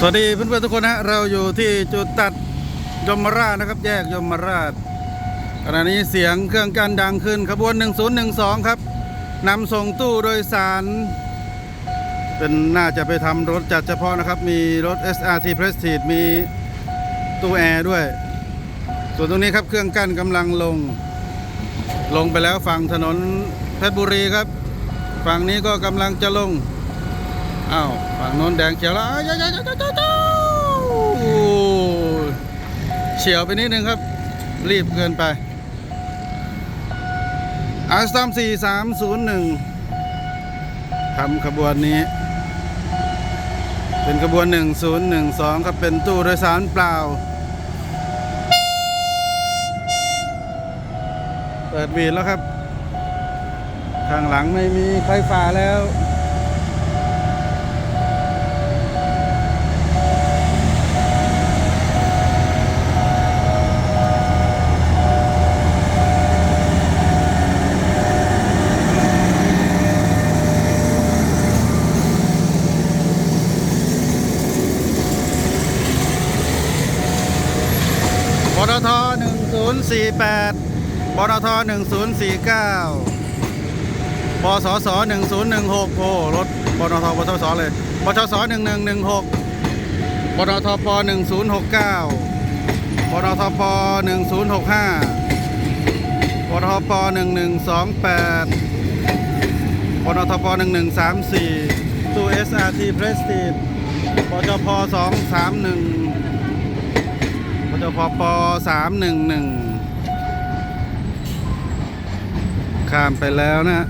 สวัสดีเพื่อนๆทุกคนนะเราอยู่ที่จุดตัดยมราชนะครับแยกยมราชขณะนี้เสียงเครื่องกันดังขึ้นขบวน 1012 ครับนำส่งตู้โดยสาร เป็นน่าจะไปทำรถจัดเฉพาะนะครับ มีรถ SRT Prestige มีตู้แอร์ด้วย ส่วนตรงนี้ครับเครื่องกั้นกำลังลง ลงไปแล้วฝั่งถนนเพชรบุรีครับ ฝั่งนี้ก็กำลังจะลง อ้าวฝั่งโน้นแดงเขียวแล้วอ้าวจ้าจ้าจ้าจ้าจ้าโอ้เฉียวไปนิดนึงครับ รีบเกินไปอาสตามสี่สามศูนย์หนึ่งทำขบวนนี้ เป็นขบวนหนึ่งศูนย์หนึ่งสองครับเป็นตู้โดยสารเปล่า เปิดวีดแล้วครับ ข้างหลังไม่มีไฟฟ้าแล้ว ปตท1048ปตท1049บสส1016โอ้รถปตทปตสเลยปตส1116ปตทป1069ปตทป1065ปตทป1128ปตทป1134ตู้ SRT Prestige ปจพ231 ปจพปสามหนึ่งหนึ่งข้ามไปแล้วนะ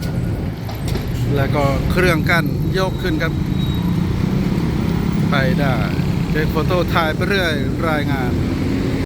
แล้วก็เครื่องกั้นยกขึ้นครับ ไปได้เก็บโฟโต้ถ่ายไปเรื่อยรายงาน